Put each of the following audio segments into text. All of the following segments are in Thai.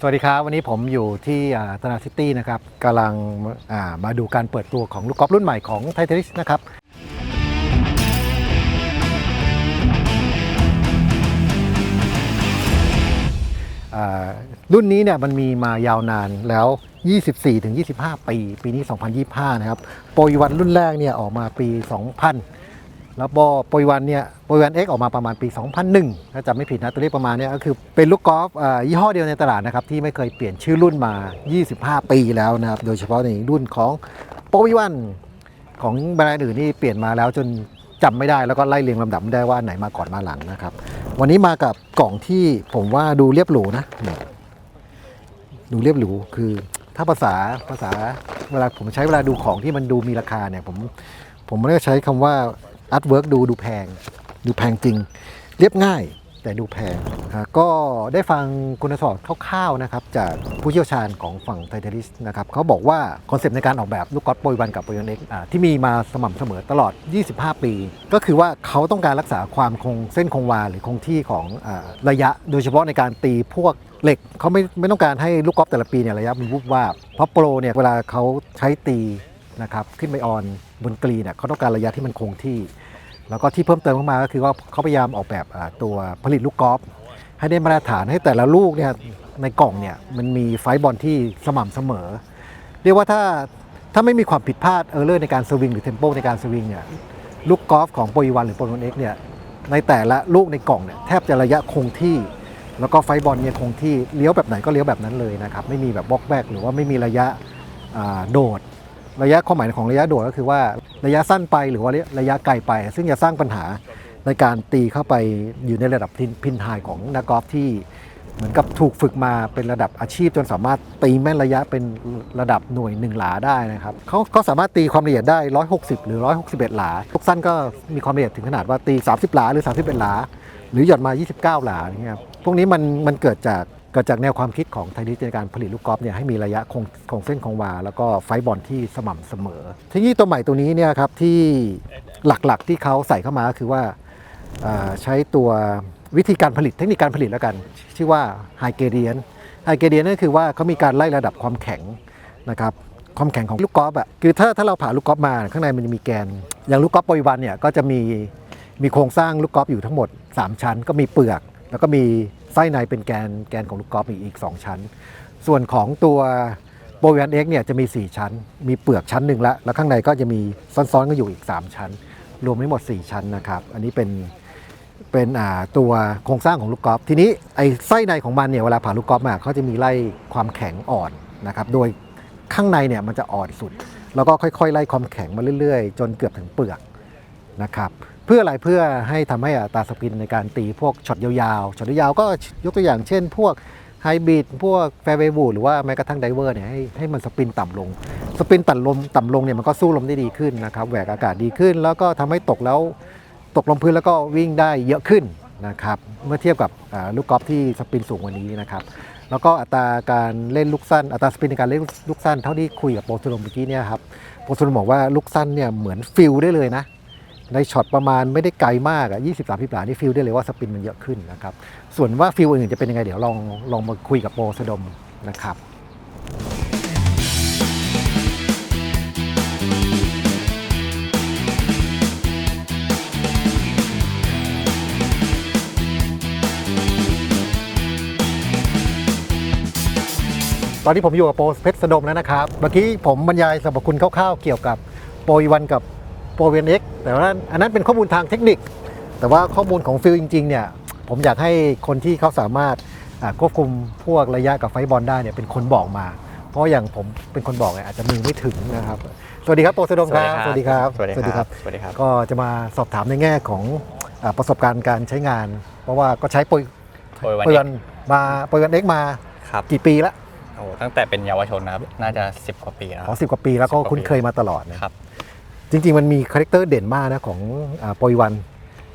สวัสดีครับ วันนี้ผมอยู่ที่อ่าตลาซิตี้นะครับกำลังามาดูการเปิดตัวของลูกกอล์ฟรุ่นใหม่ของไทเทนิสนะครับรุ่นนี้เนี่ยมันมีมายาวนานแล้ว 24-25 ปี ปีนี้ 2025 นะครับ โปรยวันรุ่นแรกเนี่ยออกมาปี 2000 แล้วก็โปรยวันเนี่ยโปรยวัน X ออกมาประมาณปี 2001 ถ้าจำไม่ผิดนะตัวเลขประมาณเนี้ยก็คือเป็นลูกกอล์ฟอ่ายี่ห้อเดียวในตลาดนะครับที่ไม่เคยเปลี่ยนชื่อรุ่นมา 25 ปีแล้วนะครับโดยเฉพาะในรุ่นของโปรยวันของแบรนด์อื่นนี่เปลี่ยนมาแล้วจนจำไม่ได้แล้วก็ไล่เรียงลำดับไม่ได้ว่าไหนมาก่อนมาหลังนะครับ วันนี้มากับกล่องที่ผมว่าดูเรียบหรูนะดูเรียบหรูคือถ้าภาษาภาษาเวลาผมใช้เวลาดูของที่มันดูมีราคาเนี่ยผมผมไม่ได้ใช้คำว่า อาร์ตเวิร์กดูดูแพง ดูแพงจริง เรียบง่ายแต่ดูแพงก็ได้ฟังคุณสมบัติคร่าวๆนะครับจากผู้เชี่ยวชาญของฝั่งไทเทลิสนะครับเขาบอกว่าคอนเซปต์ในการออกแบบลูกกอล์ฟโปรยวันกับโปรยวันเอ็กที่มีมาสม่ำเสมอตลอด 25 ปี ก็คือว่าเขาต้องการรักษาความคงเส้นคงวาหรือคงที่ของอาระยะ โดยเฉพาะในการตีพวกเหล็กเขาไม่ไม่ต้องการให้ลูกกอล์ฟแต่ละปีเนี่ยระยะมันวุบวาบเพราะโปรเนี่ยเวลาเขาใช้ตีนะครับขึ้นไปออนบนกรีเนี่ยเขาต้องการระยะที่มันคงที่ แล้วก็ที่เพิ่มเติมเข้ามาก็คือว่าเขาพยายามออกแบบตัวผลิตลูกกอล์ฟให้ได้มาตรฐานให้แต่ละลูกเนี่ยในกล่องเนี่ยมันมีไฟบอลที่สม่ำเสมอ เรียกว่าถ้าถ้าไม่มีความผิดพลาดเออร์เลอร์ในการสวิงหรือเทมโปในการสวิงเนี่ยลูกกอล์ฟของโปรยวันหรือโปรยนเอ็กเนี่ยในแต่ละลูกในกล่องเนี่ยแทบจะระยะคงที่ แล้วก็ไฟบอลเนี่ยคงที่เลี้ยวแบบไหนก็เลี้ยวแบบนั้นเลยนะครับไม่มีแบบบล็อกแบกหรือว่าไม่มีระยะโดด ระยะความหมายของระยะโดดก็คือว่าระยะสั้นไปหรือว่าระยะไกลไป ซึ่งจะสร้างปัญหาในการตีเข้าไปอยู่ในระดับพินไฮของนักกอล์ฟที่เหมือนกับถูกฝึกมาเป็นระดับอาชีพจนสามารถตีแม่นระยะเป็นระดับหน่วยหนึ่งหลาได้นะครับเขาเขาสามารถตีความละเอียดได้ 160 หรือ 161 หลาลูกสั้นก็มีความละเอียดถึงขนาดว่าตี 30 หลาหรือ 31 หลา หรือหย่อนมา 29 หลาอย่างเงี้ยครับพวกนี้มันมันเกิดจาก เกิดจากแนวความคิดของไทยนิสในการผลิตลูกกอล์ฟเนี่ยให้มีระยะคงคงเส้นคงวา แล้วก็ไฟบอลที่สม่ำเสมอ ทีนี้ตัวใหม่ตัวนี้เนี่ยครับที่หลักๆที่เขาใส่เข้ามาก็คือว่าอ่าใช้ตัววิธีการผลิตเทคนิคการผลิตแล้วกัน ชื่อว่าไฮเกเดียนไฮเกเดียนก็คือว่าเขามีการไล่ระดับความแข็งนะครับความแข็งของลูกกอล์ฟอะคือถ้าถ้าเราผ่าลูกกอล์ฟมาข้างในมันจะมีแกน อย่างลูกกอล์ฟปริวันเนี่ยก็จะมีมีโครงสร้างลูกกอล์ฟอยู่ทั้งหมด 3 ชั้น ก็มีเปลือก แล้วก็มี ส้ในเป็นแกนแกนของลูกกอล์ฟอีกอีก 2 ชั้น ส่วนของตัวโปรวันเอ็กเนี่ยจะมี 4 ชั้น มีเปลือกชั้นหนึ่งละแล้วข้างในก็จะมีซ้อนๆกันอยู่อีก 3 ชั้น รวมทั้งหมด 4 ชั้นนะครับ อันนี้เป็นเป็นตัวโครงสร้างของลูกกอล์ฟทีนี้ไอ้ไส้ในของมันเนี่ยเวลาผ่าลูกกอล์ฟมาเขาจะมีไล่ความแข็งอ่อนนะครับโดยข้างในเนี่ยมันจะอ่อนสุด แล้วก็ค่อยๆ ไล่ความแข็งมาเรื่อยๆ จนเกือบถึงเปลือกนะครับ เพื่ออะไรเพื่อให้ทำให้อัตราสปินในการตีพวกช็อตยาวๆช็อตยาวก็ยกตัวอย่างเช่น พวกไฮบริดพวกแฟร์เวย์บูหรือว่าแม้กระทั่งไดเวอร์เนี่ยให้ให้มันสปินต่ำลง สปินต่ำลมต่ำลงเนี่ยมันก็สู้ลมได้ดีขึ้นนะครับแหวกอากาศดีขึ้น แล้วก็ทำให้ตกแล้วตกลงพื้นแล้วก็วิ่งได้เยอะขึ้นนะครับเมื่อเทียบกับลูกกอล์ฟที่สปินสูงกว่านี้นะครับแล้วก็อัตราการเล่นลูกสั้นอัตราสปินในการเล่นลูกสั้นเท่าที่คุยกับโปรตุลมเมื่อกี้เนี่ยครับโปรตุลมบอกว่าลูกสั้นเนี่ยเหมือนฟิลได้เลยนะ ในช็อตประมาณไม่ได้ไกลมากอะยี่สิบสามสิบหลานี่ฟิลได้เลยว่าสปินมันเยอะขึ้นนะครับ ส่วนว่าฟิลอื่นจะเป็นยังไงเดี๋ยวลองลองมาคุยกับโปรสดมนะครับตอนนี้ผมอยู่กับโปรเพชรสดมแล้วนะครับ เมื่อกี้ผมบรรยายสรรพคุณคร่าวๆเกี่ยวกับโปรอีวันกับ โปรเวนเอ็กแต่ว่าอันนั้นเป็นข้อมูลทางเทคนิค แต่ว่าข้อมูลของฟิลจริงๆเนี่ยผมอยากให้คนที่เขาสามารถอ่าควบคุมพวกระยะกับไฟบอลได้เนี่ยเป็นคนบอกมา เพราะอย่างผมเป็นคนบอกเนี่ยอาจจะมือไม่ถึงนะครับ สวัสดีครับโปรสดมครับ สวัสดีครับ สวัสดีครับ สวัสดีครับ ก็จะมาสอบถามในแง่ของอาประสบการณ์การใช้งาน เพราะว่าก็ใช้โปรโปรยวันโปรวันมาโปรวันเอ็กมาครับกี่ปีละโอ้ตั้งแต่เป็นเยาวชนนะครับ น่าจะ 10 กว่าปีแล้วอ๋อสิบกว่าปีแล้วก็10กว่าปีคุ้นเคยมาตลอดนะครับ จริง ๆ มันมีคาแรคเตอร์เด่นมากนะของโปรยวัน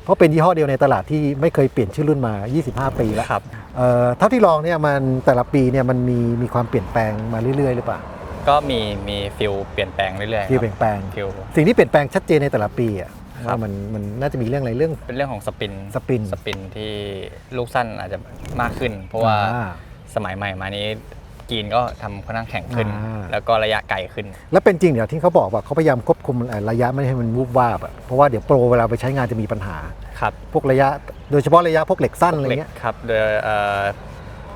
เพราะเป็นยี่ห้อเดียวในตลาดที่ไม่เคยเปลี่ยนชื่อรุ่นมา 25 ปีแล้วครับเอ่อเท่าที่ลองเนี่ยมันแต่ละปีเนี่ยมันมีมีความเปลี่ยนแปลงมาเรื่อยๆ หรือเปล่าก็มีมีฟิลเปลี่ยนแปลงเรื่อยๆที่คเปรับลี่ยนแปลงฟิลสิ่งที่เปลี่ยนแปลงชัดเจนในแต่ละปีอะครับว่ามันมันน่าจะมีเรื่องอะไรเรื่อง เป็นเรื่องของสปินสปินสปินที่ลูกสั้นอาจจะมากขึ้น เพราะว่าอ่สมัยใหม่มานี้ กรีนก็ทำค่อนข้างแข็งขึ้น อ่า แล้วก็ระยะไกลขึ้น แล้วเป็นจริงเดี๋ยวที่เขาบอกว่าเขาพยายามควบคุมระยะไม่ให้มันวูบวาบอะเพราะว่าเดี๋ยวโปรเวลาไปใช้งานจะมีปัญหา ครับพวกระยะ โดยเฉพาะระยะพวกเหล็กสั้นอะไรเหล็กเงี้ยครับโดยเอ่อ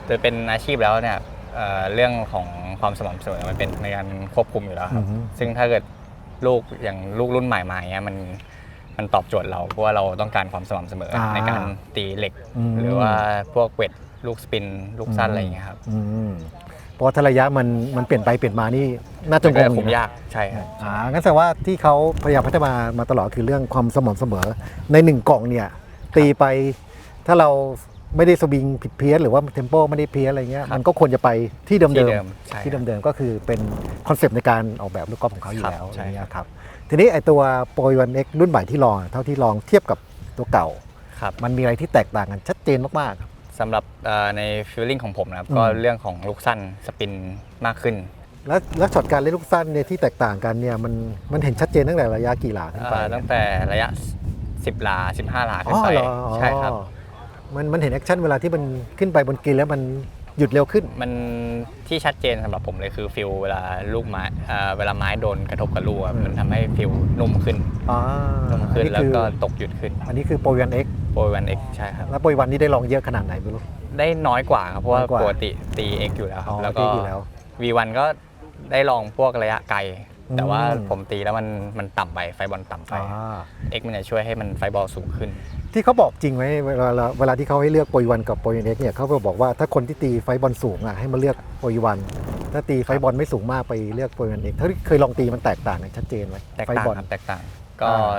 โดยเป็นอาชีพแล้วเนี่ยเอ่อเรื่องของความสม่ำเสมอมันเป็นในการควบคุมอยู่แล้วครับซึ่งถ้าเกิดลูกอย่างลูกรุ่นใหม่มาอย่างเงี้ยมันมันตอบโจทย์เราเพราะว่าเราต้องการความสม่ำเสมออาในการตีเหล็กมหรือว่าพวกเวทลูกสปิน ลูกสั้นอะไรอย่างเงี้ยครับ อืม เพราะถ้าระยะมันมันเปลี่ยนไปเปลี่ยนมานี่น่าจะงก็งคุมนะยากใช่ครับอ่างั้นแสดงว่าที่เขาพยายามพัฒนามาตลอดคือเรื่องความสม่ำเสมอ ในหนึ่งกล่องเนี่ยตีไปถ้าเราไม่ได้สวิงผิดเพี้ยนหรือว่าเทมโปไม่ได้เพี้ยนอะไรเงี้ยครับมันก็ควรจะไปที่เดิมที่ๆเดิมใช่ที่ครับเดิมๆก็คือเป็นคอนเซปต์ในการออกแบบลูกกอล์ฟของเขาอยู่ครับแล้วใช่อย่างเงี้ยครับทีนี้ไอตัวโปรวันเอ็กรุ่นใหม่ที่ลองเท่าที่ลองเทียบกับตัวเก่าครับมันมีอะไรที่แตกต่างกันชัดเจนมากๆครับ สำหรับเอ่อในฟีลลิ่งของผมนะครับอืมก็เรื่องของลูกสั้นสปินมากขึ้น แล้วแล้วช็อตการเล่นลูกสั้นเนี่ยที่แตกต่างกันเนี่ยมันมันเห็นชัดเจนตั้งแต่ระยะกี่หลาขึ้นไปเอ่อตั้งแต่ระยะ 10 หลา 15 หลาขึ้อ๋นอไปเหรอใช่ครับอ๋อมันมันเห็นแอคชั่นเวลาที่มันขึ้นไปบนกรีนแล้วมัน หยุดเร็วขึ้น มันที่ชัดเจนสำหรับผมเลยคือฟิลเวลาลูกไม้เอ่อเวลาไม้โดนกระทบกับลูกอะอืมมันทำให้ฟิลนุ่มขึ้นอ่านุ่มขึ้นอัแล้วคือก็ตกหยุดขึ้นอันนี้คือโปรวันเอ็กโปรวันเอ็กใช่ครับ แล้วโปรวันนี้ได้ลองเยอะขนาดไหนไม่รู้ ได้น้อยกว่าครับเพราะว่าน้อยกว่า ปกติตี X อยู่แล้วคอ๋รัอบแล้วตีก็อยู่แล้ว V1 ก็ได้ลองพวกระยะไกลอืม แต่ว่าผมตีแล้วมันมันต่ำไปไฟบอลต่ำไปอ่า X มันจะช่วยให้มันไฟบอลสูงขึ้น ที่เขาบอกจริงไหมเวลาเวลาที่เขาให้เลือกโปรวันกับโปรวันเอ็กเนี่ยเขาบอกว่าถ้าคนที่ตีไฟบอลสูงอะให้มาเลือกโปรวันถ้าตีไฟบอลไม่สูงมากไปเลือกโปรวันเอ็กถ้าเคยลองตีมันแตกต่างกันชัดเจนไหมแตกไฟต่างบอลครับแตกต่างก็อ่า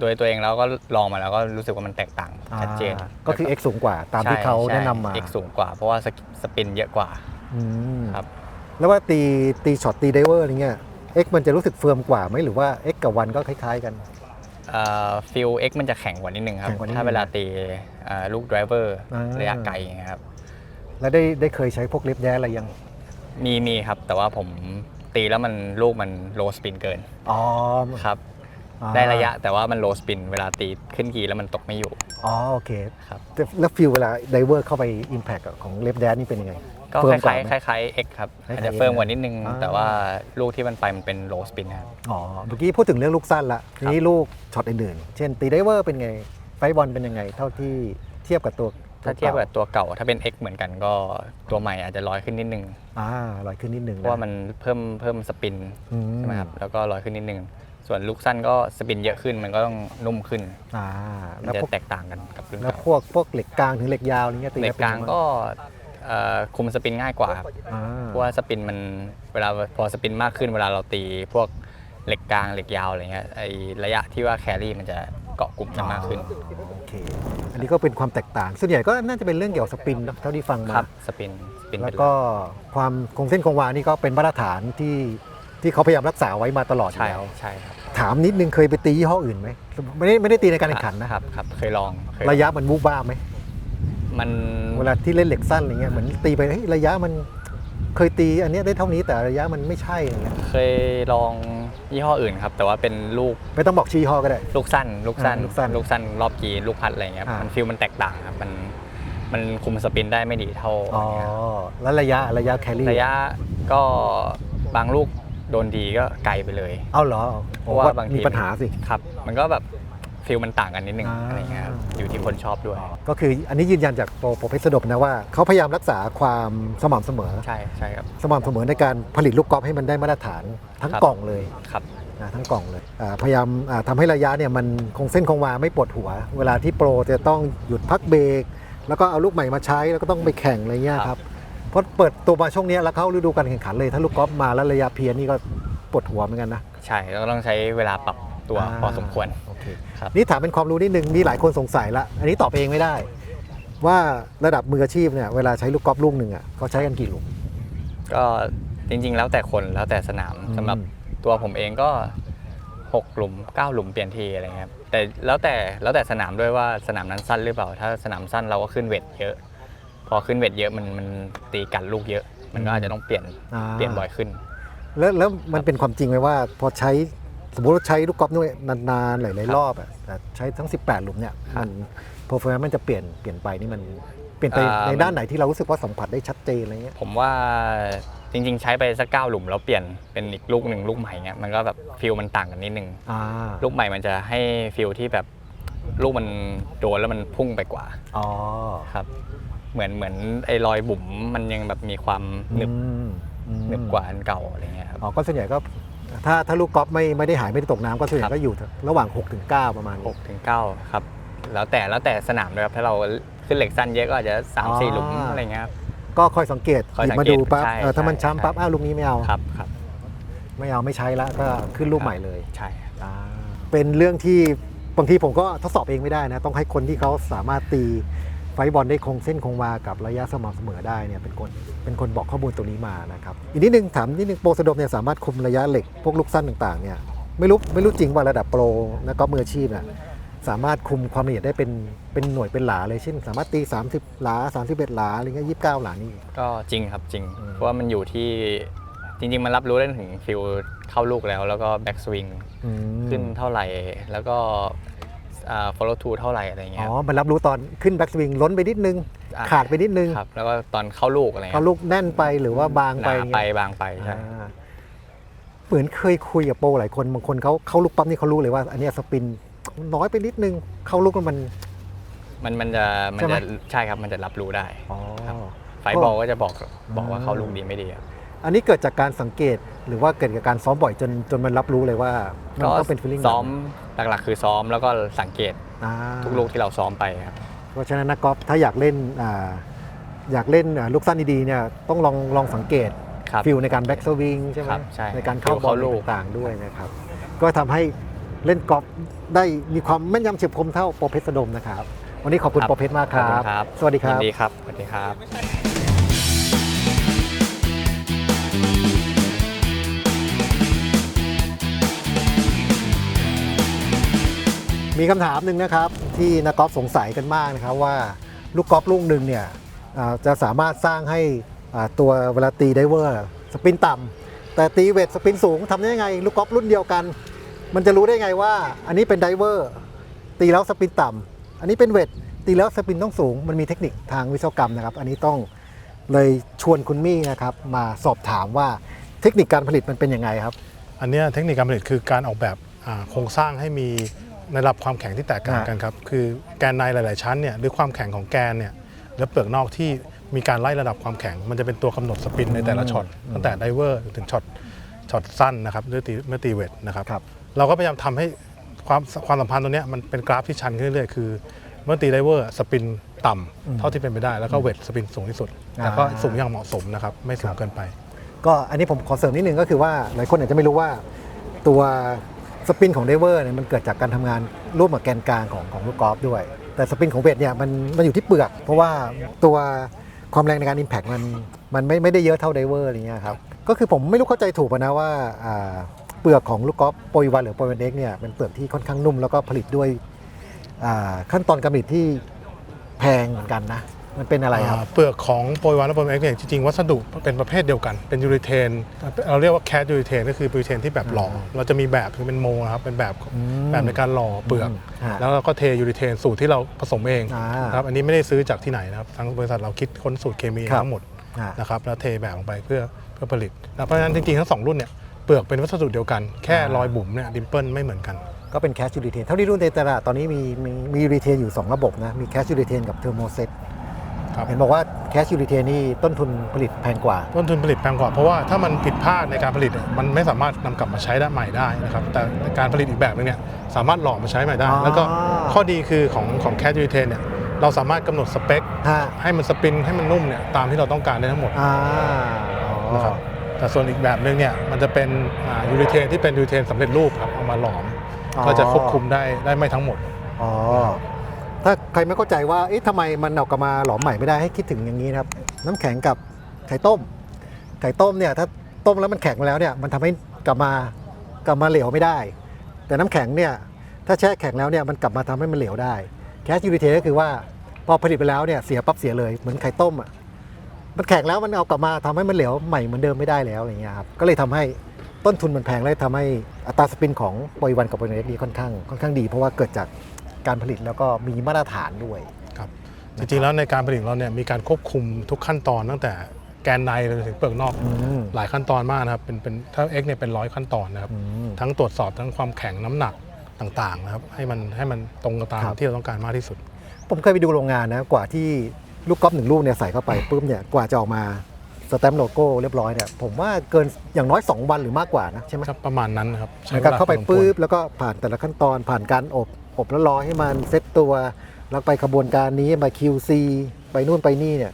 โดยตัวเองแล้วก็ลองมาแล้วก็รู้สึกว่ามันแตกต่างชัดเจนอ่าก็คือ X สูงกว่าตามที่ใช่เขาใช่แนะนำมา X สูงกว่าเพราะว่าสกิสปินเยอะกว่าอืมครับแล้วว่าตีตีช็อตตีไดเวอร์อะไรเงี้ย X มันจะรู้สึกเฟิร์มกว่าไหมหรือว่า X กับวันก็คล้าย ๆ กัน ฟิล X มันจะแข็งกว่านิดนึงครับ แข็งกว่านิดนึงถ้าเวลาตีอ่าลูกไดรเวอร์อ่า ระยะไกลอย่างเงี้ยครับ แล้วได้ได้เคยใช้พวกเล็บแย้อะไรยังมีมีครับ แต่ว่าผมตีแล้วมันลูกมันโลสปินเกินอ๋อครับ อ่าได้ระยะแต่ว่ามันโลสปิน เวลาตีขึ้นกีแล้วมันตกไม่อยู่ อ๋อโอเคครับ แต่แล้วฟิลเวลาไดเวอร์เข้าไป Impact ของเล็บแย้นี่เป็นยังไง ก็เฟิคร์มกว่าล้ายไหมๆคล้ายๆ X ครับคล้ายๆอาจจะเฟิร์มกว่านิดนึง อ่า แต่ว่าลูกที่มันไปมันเป็นโลสปินครับ อ๋อเมื่อกี้พูดถึงเรื่องลูกสั้นละทีนี้ลูกช็อตอื่นๆ เช่นตีไดเวอร์เป็นไง ไฟบอลเป็นยังไง เท่าที่เทียบกับตัวถ้าเทียบกับตัวเก่าถ้าเป็น X เหมือนกันก็ตัวใหม่อาจจะลอยขึ้นนิดนึง อ่าลอยขึ้นนิดนึงเพราะว่ามันเพิ่มเพิ่มสปินอืใช่ไหมครับแล้วก็ลอยขึ้นนิดนึง ส่วนลูกสั้นก็สปินเยอะขึ้นมันก็ต้องนุ่มขึ้นอ่ามันแล้วจะพวกแตกต่างกันกับรุ่นแล้วเก่าพวกพวกเหล็กกลางถึงเหล็กยาวอะไรเงี้ยตีเหล็กกลางก็ เอ่อคุมสปินง่ายกว่าครับอ่าเพราะว่าสปินมันเวลาพอสปินมากขึ้นเวลาเราตีพวกเหล็กกลางเหล็กยาวอะไรเงี้ยไอระยะที่ว่าแครี่มันจะเกาะกลุ่มกันมากขึ้นโอเค อันนี้ก็เป็นความแตกต่าง ส่วนใหญ่ก็น่าจะเป็นเรื่องเกี่ยวกับสปินเนอะเท่าที่ฟังมา ครับสปินสปินแล้วเป็นหก็ลักความคงเส้นคงวานี่ก็เป็นมาตรฐานที่ที่เขาพยายามรักษาไว้มาตลอดอยู่ใช่แล้ว ใช่ครับถามนิดนึงเคยไปตียี่ห้ออื่นไหมไม่ได้ไม่ได้ตีในการแข่งขันนะครับครับเคยลองเคยระยะมันวูบบ้าบไหม มันเวลาที่เล่นเหล็กสั้นอะไรเงี้ยเหมือนตีไปเฮ้ยระยะมันเคยตีอันเนี้ยได้เท่านี้แต่ระยะมันไม่ใช่อะไรเงี้ยเคยลองยี่ห้ออื่นครับ แต่ว่าเป็นลูกไม่ต้องบอกชื่อยี่ห้อก็ได้ ลูกสั้น ลูกสั้น อ่าลูกสั้นลูกสั้นรอบกีลูกพัดอะไรเงี้ยอ่ามั มันฟิลมันแตกต่างครับมันมันคุมสปินได้ไม่ดีเท่าอ๋ออันเนี้ยครับแล้วระยะระยะแครี่ระยะก็บางลูกโดนดีก็ไกลไปเลย เอาเหรอเพราะว่าบางที มีปัญหาสิ ครับ มันก็แบบ ฟิลมันต่างกันนิดนึงอ่า อะไรเงี้ยครับอยู่ที่คนชอบด้วย ก็คืออันนี้ยืนยันจากโปรโปรเพชรสดบนะว่าเขาพยายามรักษาความสม่ำเสมอ ใช่ใช่ครับ สม่ำเสมอในการผลิตลูกกอล์ฟให้มันได้มาตรฐานทั้งครับ กล่องเลยครับ นะทั้งกล่องเลยอ่าพยายามอ่าทำให้ระยะเนี่ยมันคงเส้นคงวาไม่ปวดหัว เวลาที่โปรจะต้องหยุดพักเบรกแล้วก็เอาลูกใหม่มาใช้แล้วก็ต้องไปแข่งอะไรเงี้ยครับเพราะเปิดตัวมาช่วงเนี้ยแล้วเข้าฤดูการแข่งขันเลยถ้าลูกกอล์ฟมาแล้วระยะเพี้ยนนี่ก็ปวดหัวเหมือนกันนะ ใช่แล้วก็ต้องใช้เวลาปรับ ตัวอ่าพอสมควรโอเคครับนี่ถามเป็นความรู้นิดนึงมีหลายคนสงสัยละอันนี้ตอบเองไม่ได้ ว่าระดับมืออาชีพเนี่ยเวลาใช้ลูกกอล์ฟลูกหนึ่งอะเขาใช้กันกี่หลุมก็จริง ๆ แล้วแต่คนแล้วแต่สนามอืมสำหรับตัวผมเองก็หกหลุมเก้าหลุมเปลี่ยนทีอะไรเงี้ยครับแต่แล้วแต่แล้วแต่สนามด้วยว่าสนามนั้นสั้นหรือเปล่า ถ้าสนามสั้นเราก็ขึ้นเวทเยอะ พอขึ้นเวทเยอะมันมันตีกันลูกเยอะ มันก็อาจจะต้องเปลี่ยนอ่าเปลี่ยนบ่อยขึ้น แล้วแล้วมันเป็นความจริงไหมว่าพอใช้ สมมติว่าใช้ลูกกอล์ฟด้วยนานๆหลายครับๆรอบอะแต่ใช้ทั้ง 18 หลุมเนี่ยครับมัน performance มันจะเปลี่ยนเปลี่ยนไปนี่มันเปลี่ยนไปอ่า ในด้านไหนที่เรารู้สึกว่าสัมผัสได้ชัดเจนอะไรเงี้ยผมว่าจริง ๆ ใช้ไปสักเก้าหลุมแล้วเปลี่ยนเป็นอีกลูกหนึ่งลูกใหม่เงี้ยมันก็แบบฟิลมันต่างกันนิดนึง อ่าลูกใหม่มันจะให้ฟิลที่แบบลูกมันโดนแล้วมันพุ่งไปกว่าอ๋อครับ เหมือนเหมือนไอ้รอยบุ๋มมันยังแบบมีความหนึบอืมอืมหนึบกว่าอันเก่าอะไรเงี้ยครับ อ๋อก็ส่วนใหญ่ก็ ถ้าถ้าลูกกอล์ฟไม่ไม่ได้หายไม่ได้ตกน้ำก็ส่วนใหญ่ครับก็อยู่ระหว่าง6ถึง9ประมาณหนี้กถึงเก้าครับ แล้วแต่แล้วแต่สนามด้วยครับ ถ้าเราขึ้นเหล็กสั้นเยอะก็อาจจะสามสี่หลุมอะไรเงี้ยครับ ก็คอยสังเกตคอยหยิบสังมาเกตดูปั๊บใช่เออถ้ามันใช่ ช้ำปั๊บใช่อ้าวลูกนี้ไม่เอา ครับครับไม่เอาไม่ใช้ละก็ขึ้นลูกใหม่เลย ใช่ครับอ่าเป็นเรื่องที่บางทีผมก็ทดสอบเองไม่ได้นะ ต้องให้คนที่เขาสามารถตี ไฟบอลได้คงเส้นคงวากับระยะสม่ำเสมอได้เนี่ยเป็นคนเป็นคนบอกข้อมูลตรงนี้มานะครับอีกนิดนึงถามนิดนึงโปรสะดมเนี่ยสามารถคุมระยะเหล็กพวกลูกสั้นต่างๆเนี่ยไม่รู้ไม่รู้จริงว่าระดับโปรแล้วก็มืออาชีพน่ะสามารถคุมความละเอียดได้เป็นเป็นหน่วยเป็นหลาเลยเช่น สามารถตี 30 หลา 31 หลาอะไรเงี้ยยี่สิบเก้าหลานี่ ก็จริงครับจริง อืม เพราะว่ามันอยู่ที่จริง ๆ มันรับรู้ได้ถึงฟิลเข้าลูกแล้ว แล้วก็แบ็กสวิงอืม ขึ้นเท่าไหร่ แล้วก็อ่า follow through เท่าไหร่อะไรเงี้อ๋ยอมันรับรู้ตอนขึ้นแบ็กสวิงล้นไปนิดนึงอ่ขาดไปนิดนึงครับแล้วก็ตอนเข้าลูกอะไรเขาเงี้ยลูกแน่นไปหรือว่าบางหไปนาเงี้ยไปบางไปใช่อ่าเหมือนเคยคุยกับโปรหลายคนบางคนเขาเขาลูกปั๊มนี่เขารู้เลยว่า อันเนี้ยสปินน้อยไปนิดนึง เข้าลูกแล้วมัน มันมันจะมันใช่ไหมจะใช่ครับมันจะรับรู้ได้อ๋อครับไฟบอลก็จะบอกบอกว่าเข้าลูกดีไม่ดีครับ อันนี้เกิดจากการสังเกตหรือว่าเกิดจากการซ้อมบ่อยจนจนมันรับรู้เลยว่ามันต้องเป็นฟีลลิ่งซ้อมหลักๆ คือซ้อมแล้วก็สังเกตทุกลูกที่เราซ้อมไปครับเพราะฉะนั้นนักกอล์ฟถ้าอยากเล่นอ่าอยากเล่นอ่าลูกสั้นดีๆเนี่ยต้องลองลองสังเกตครับฟิลในการแบ็กสวิงใช่ไหมครับใช่การเข้าฟิลบอเข้าลลูกต่างๆด้วยนะครับ ก็ทำให้เล่นกอล์ฟได้มีความแม่นยำเฉียบคมเท่าโปรเพชรสดมนะครับ วันนี้ขอบคุณครับโปรเพชรมากคขอบรัคุบณครับ สวัสดีคยิรันบดีครับสวัสดีครับ มีคำถามหนึ่งนะครับที่นักกอล์ฟสงสัยกันมากนะครับว่าลูกกอล์ฟลูกหนึ่งเนี่ยจะสามารถสร้างให้ตัวเวลาตีไดเวอร์สปินต่ำแต่ตีเวทสปินสูงทำได้ยังไง ลูกกอล์ฟรุ่นเดียวกัน มันจะรู้ได้ไงว่า อันนี้เป็นไดเวอร์ตีแล้วสปินต่ำอันนี้เป็นเวทตีแล้วสปินต้องสูง มันมีเทคนิคทางวิศวกรรมนะครับ อันนี้ต้องเลยชวนคุณมี่นะครับมาสอบถามว่าเทคนิคการผลิตมันเป็นยังไงครับ อันนี้เทคนิคการผลิตคือการออกแบบโครงสร้างให้มี ในระดับความแข็งที่แตกต่างกันครับ คือแกนในหลาย ๆ ชั้นเนี่ยหรือความแข็งของแกนเนี่ยและเปลือกนอกที่มีการไล่ระดับความแข็ง มันจะเป็นตัวกำหนดสปินในแต่ละช็อตตั้งแต่ไดเวอร์ถึงช็อตช็อตสั้นนะครับเมื่อตีเมื่อตีเวทนะครับครับเราก็พยายามทำให้ความความสัมพันธ์ตรงเนี้ยมันเป็นกราฟที่ชันขึ้นเรื่อยๆ คือเมื่อตีไดเวอร์สปินต่ำเท่าที่เป็นไปได้ แล้วก็เวทสปินสูงที่สุดแต่ก็อ่าสูงอย่างเหมาะสมนะครับไม่สูคงรับเกินไป ก็อันนี้ผมขอเสริมนิดนึงก็คือว่าหลายคนอาจจะไม่รู้ว่าตัว สปินของไดเวอร์เนี่ยมันเกิดจากการทำงานร่วมกับแกนกลางของของลูกกอล์ฟด้วย แต่สปินของเวทเนี่ยมันมันอยู่ที่เปลือก เพราะว่าตัวความแรงในการ Impact มันมันไม่ไม่ได้เยอะเท่าไดเวอร์อะไรเงี้ยครับก็คือผมไม่รู้เข้าใจถูกนะว่าเปลือกของลูกกอล์ฟโปรยวันหรือโปรยวันเด็กเนี่ยเป็นเปลือกที่ค่อนข้างนุ่มแล้วก็ผลิตด้วยขั้นตอนการผลิตที่แพงเหมือนกันนะ มันเป็นอะไรครับอ่าเปลือกของโปรยวันและโปรยวันเอ็กซ์เนี่ยจริงๆวัสดุเป็นประเภทเดียวกัน เป็นยูริเทน เราเรียกว่าแคสยูริเทนก็คือยูริเทนที่แบบหล่อ เราจะมีแบบคือเป็นโมนะครับ เป็นแบบอืมแบบในการหล่อเปลือกฮะแล้วเราก็เทยูริเทนสูตรที่เราผสมเองอ่านะครับ อันนี้ไม่ได้ซื้อจากที่ไหนนะครับทั้งบริษัทเราคิดค้นสูตรเคมีครับทั้งหมดอ่านะครับ แล้วเทแบบลงไปเพื่อเพื่อผลิตนะเพราะฉะนั้นจริงๆทั้งสองรุ่นเนี่ยเปลือกเป็นวัสดุเดียวกัน แค่รอยบุ๋มเนี่ยดิมเปิลไม่เหมือนกันก็เป็นแคช u ู r ิเทนเท่าที่รุ่นในตลาดตอนนี้มีมีมียูริเทนอยู่ 2 ระบบนะ มีแคช u ู r ิเทนกับเทอร์โมเซต ครับ เห็นบอกว่าแคช u ู r ิเทนนี่ต้นทุนผลิตแพงกว่า ต้นทุนผลิตแพงกว่าเพราะว่าถ้ามันผิดพลาดในการผลิตเนี่ยมันไม่สามารถนำกลับมาใช้ได้ใหม่ได้นะครับแต่การผลิตอีกแบบนึงเนี่ยสามารถหล่อมาใช้ใหม่ได้ อ๋อ แล้วก็ข้อดีคือของของแค u ู i เทนเนี่ยเราสามารถกำหนดสเปค ฮะให้มันสปินให้มันนุ่มเนี่ยตามที่เราต้องการได้ทั้งหมดอ่าอ๋นะคอรับแต่ส่วนอีกแบบนึงเนี่ยมันจะเป็นยูริเทนที่เป็นยูริเทนสำเร็จรูปครับเอามาหลอมอ๋อก็จะควบคุมได้ได้ไม่ทั้งหมด อ๋อ ถ้าใครไม่เข้าใจว่าเอ๊ะทำไมมันเอากลับมาหลอมใหม่ไม่ได้ให้คิดถึงอย่างนี้นะครับ น้ำแข็งกับไข่ต้ม ไข่ต้มเนี่ยถ้าต้มแล้วมันแข็งมาแล้วเนี่ยมันทำให้กลับมากลับมาเหลวไม่ได้ แต่น้ำแข็งเนี่ยถ้าแช่แข็งแล้วเนี่ยมันกลับมาทำให้มันเหลวได้แคสยูริเทก็คือว่าพอผลิตไปแล้วเนี่ยเสียปั๊บเสียเลยเหมือนไข่ต้มอะมันแข็งแล้วมันเอากลับมาทำให้มันเหลวใหม่เหมือนเดิมไม่ได้แล้วอะไรเงี้ยครับก็เลยทำให้ต้นทุนมันแพงและทำให้อัตราสปินของปรยวันกับปรยเล็กนี่ค่อนข้างค่อนข้างดี เพราะว่าเกิดจาก การผลิตแล้วก็มีมาตรฐานด้วย ครับ จริงๆแล้วในการผลิตของเราเนี่ยมีการควบคุมทุกขั้นตอนตั้งแต่แกนในไปจนถึงเปลือกนอกอืมหลายขั้นตอนมากนะครับเป็นเป็นถ้า X เนี่ยเป็นร้อยขั้นตอนนะครับ อืมทั้งตรวจสอบทั้งความแข็งน้ำหนักต่างๆนะครับให้มันให้มันตรงกับตามครับ ที่เราต้องการมากที่สุด ผมเคยไปดูโรงงานนะกว่าที่ลูกกอล์ฟหนึ่งลูกเนี่ยใส่เข้าไปปุ๊บเนี่ยกว่าจะออกมาสแตมป์โลโก้เรียบร้อยเนี่ยผมว่าเกินอย่างน้อย 2 วันหรือมากกว่านะใช่ไหมครับประมาณนั้นนะครับใช้นะครับวลเข้าไปพอสมควร ปุ๊บแล้วก็ผ่านแต่ละขั้นตอนผ่านการอบ อบแล้วรอให้มันเซ็ตตัว แล้วไปขบวนการนี้มา QC ไปนู่นไปนี่เนี่ย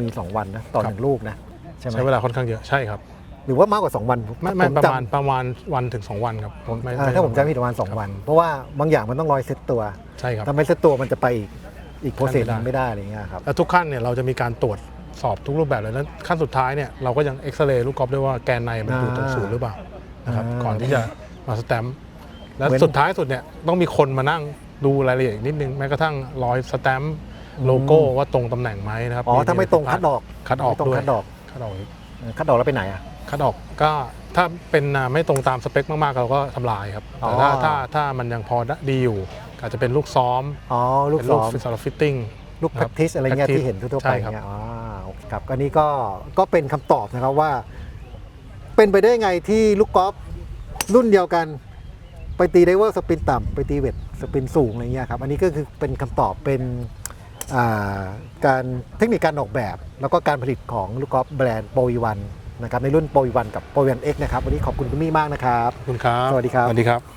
มี 2 วันนะต่อหนึ่งลูกนะใช่ไหมใช้เวลาค่อนข้างเยอะใช่ครับ หรือว่ามากกว่า 2 วันไม่ไม่ผประจำมาณประมาณวันถึง 2 วันครับผมไอ่าถ้าผมจำไม่ผิดประมาณ 2 วัน เพราะว่าบางอย่างมันต้องรอยเซ็ตตัวใช่ครับ ถ้าไม่เซ็ตตัวมันจะไปอีกอีกโปรเซสขั้นไม่ได้ไม่ได้อะไรเงี้ยครับ แล้วทุกขั้นเนี่ยเราจะมีการตรวจสอบทุกรูปแบบเลยแล้วขั้นสุดท้ายเนี่ยเราก็ยังเอ็กซเรย์ลูกกอล์ฟด้วยว่าแกนในมันอยู่ตรงศูนย์หรือเปล่านะครับอ่า ก่อนที่จะมาสแตมป์ แล้วเหมือนสุดท้ายสุดเนี่ยต้องมีคนมานั่งดูรายละเอียดอีกนิดนึงแม้กระทั่งรอยสแตมป์โลโก้ว่าตรงตำแหน่งไหมนะครับอ๋อถ้าไม่ตรงคัดออกคัดออกไม่ตรงด้วยคัดออกคัดออกอีกเออคัดออกแล้วไปไหนอะคัดออกก็ถ้าเป็นอ่าไม่ตรงตามสเปคมากๆเราก็ทำลายครับอ๋อแต่ถ้าถ้าถ้ามันยังพอดีอยู่อาจจะเป็นลูกซ้อมอ๋อลูกเป็นซ้ลูอกมสำหรับฟิตติ้งลูกครับ practice อะไรเงี้ย practice ที่เห็นทั่วๆใช่ไปครับเงี้ยอ๋อโอเคครับอันนี้ก็ก็เป็นคำตอบนะครับว่า เป็นไปได้ไงที่ลูกกอล์ฟรุ่นเดียวกัน ไปตีไดเวอร์สปินต่ำไปตีเวทสปินสูงอะไรเงี้ยครับอันนี้ก็คือเป็นคำตอบเป็นอ่าการเทคนิคการออกแบบ แล้วก็การผลิตของลูกกอล์ฟแบรนด์โปรวีวันนะครับในรุ่นโปรวีวันกับโปรวีวันเอ็กนะครับวันนี้ขอบคุณคุณมี่มากนะครับขอบคุณครับสวัสดีครับสวัสดีครับ